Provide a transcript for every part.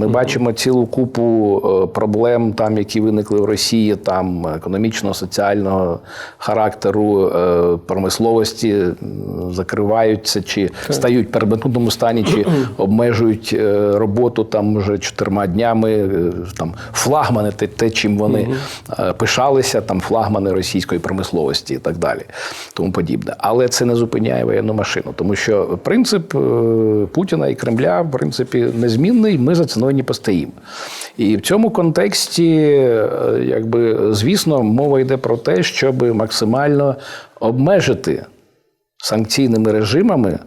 Ми бачимо цілу купу е, проблем, там, які виникли в Росії, там економічного, соціального характеру, е, промисловості закриваються чи стають в перебутному стані, чи обмежують е, роботу там вже чотирма днями. Там флагмани, те, те чим вони е, пишалися, там флагмани російської промисловості і так далі, тому подібне. Але це не зупиняє воєнну машину, тому що принцип Путіна і Кремля, в принципі, незмінний. Ми за ціною не постоїмо. І в цьому контексті, е, якби, звісно, мова йде про те, щоб максимально обмежити санкційними режимами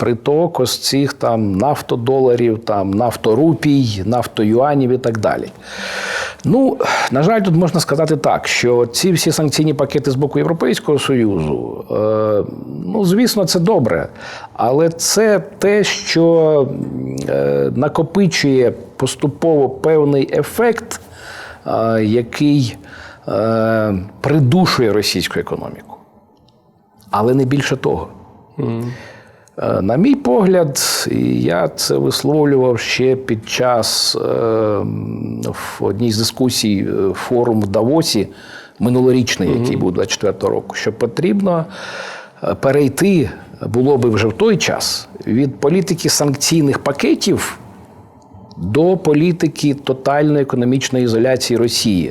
приток ось цих там нафтодоларів, там нафторупій, нафтоюанів і так далі. Ну, на жаль, тут можна сказати так, що ці всі санкційні пакети з боку Європейського Союзу, е, ну, звісно, це добре, але це те, що е, накопичує поступово певний ефект, е, який е, придушує російську економіку. Але не більше того. Е, На мій погляд, і я це висловлював ще під час е, в одній з дискусій е, форум в Давосі минулорічний, який був 24 року, що потрібно е, перейти було би вже в той час від політики санкційних пакетів до політики тотальної економічної ізоляції Росії.